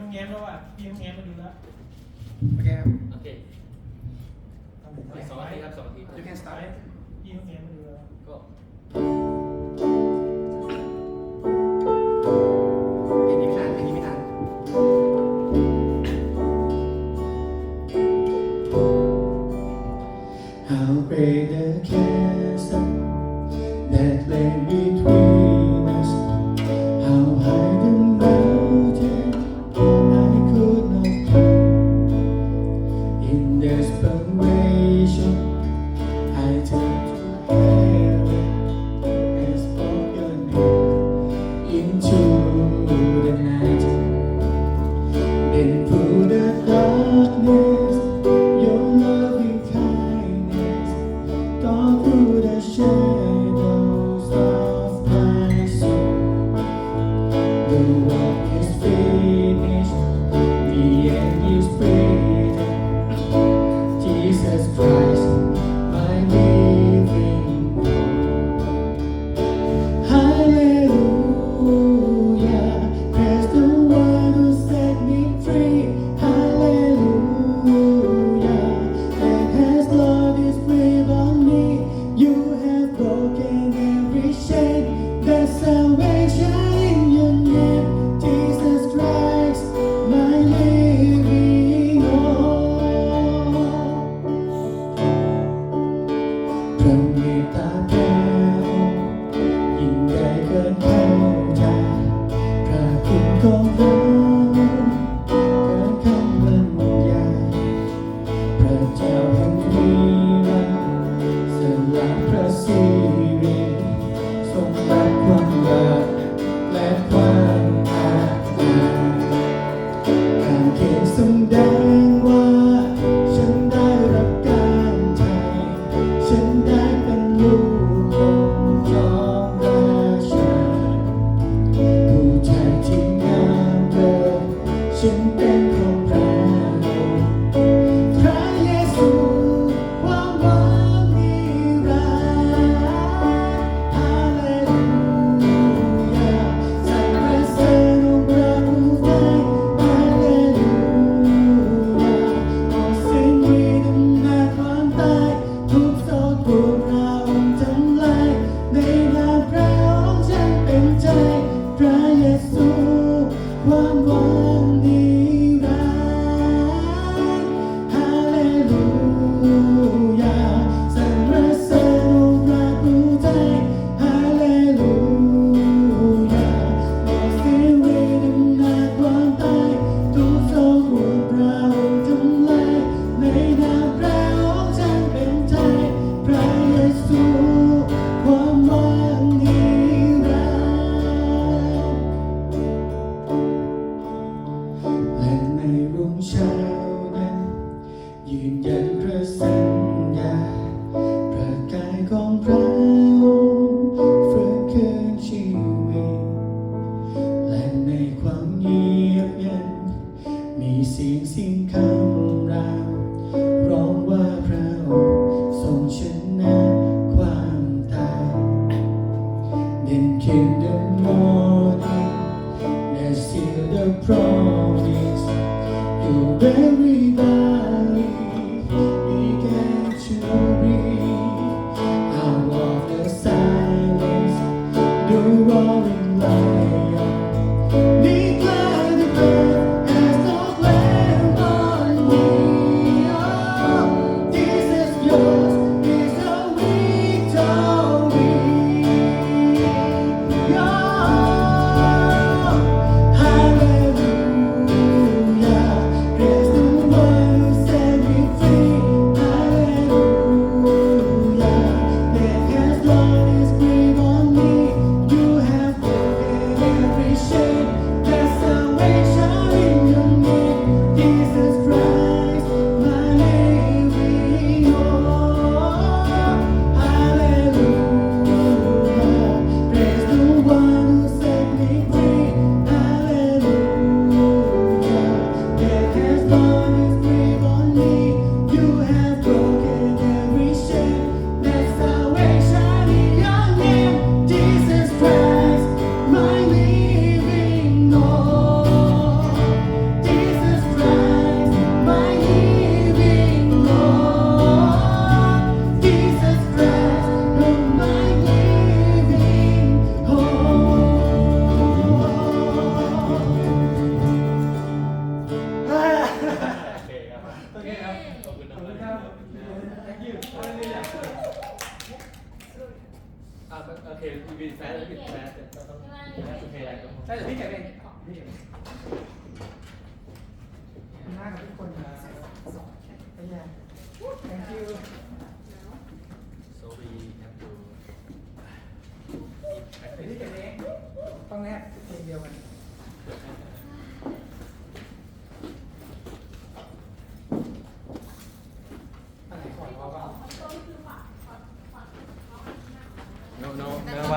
้องแง้มแล้วอะพี่ต้องแง้มมาดูแล้วโอเคครับ โอเคสองนาทีครับสองนาที you can start พี่ต้องแง้มมาดูแล้ว in desperation, I turned to heaven and spoke your name into the night. Into the darkness, your loving kindness through the shadows of my soul. The work is finished. again. 简单。 ของเราฝืนคืนชีวิต และในความเงียบยันมีเสียงสิ่งคำรามร้องว่าเราทรงชนะความตายเดินเคียเดินมอดีและเสียเดอ promise you're very you are in love. แมสปิดแมสก็ต้องย์ใช่แต่พี่แกเองพี่กหน้ากับทุกคนนะไปยัง thank you sorry ครับดูพี่แกเองต้องแนบเพียงเดียวกัน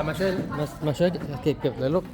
มาช่วยมามาช่วยเก็บเก็บเลยลูก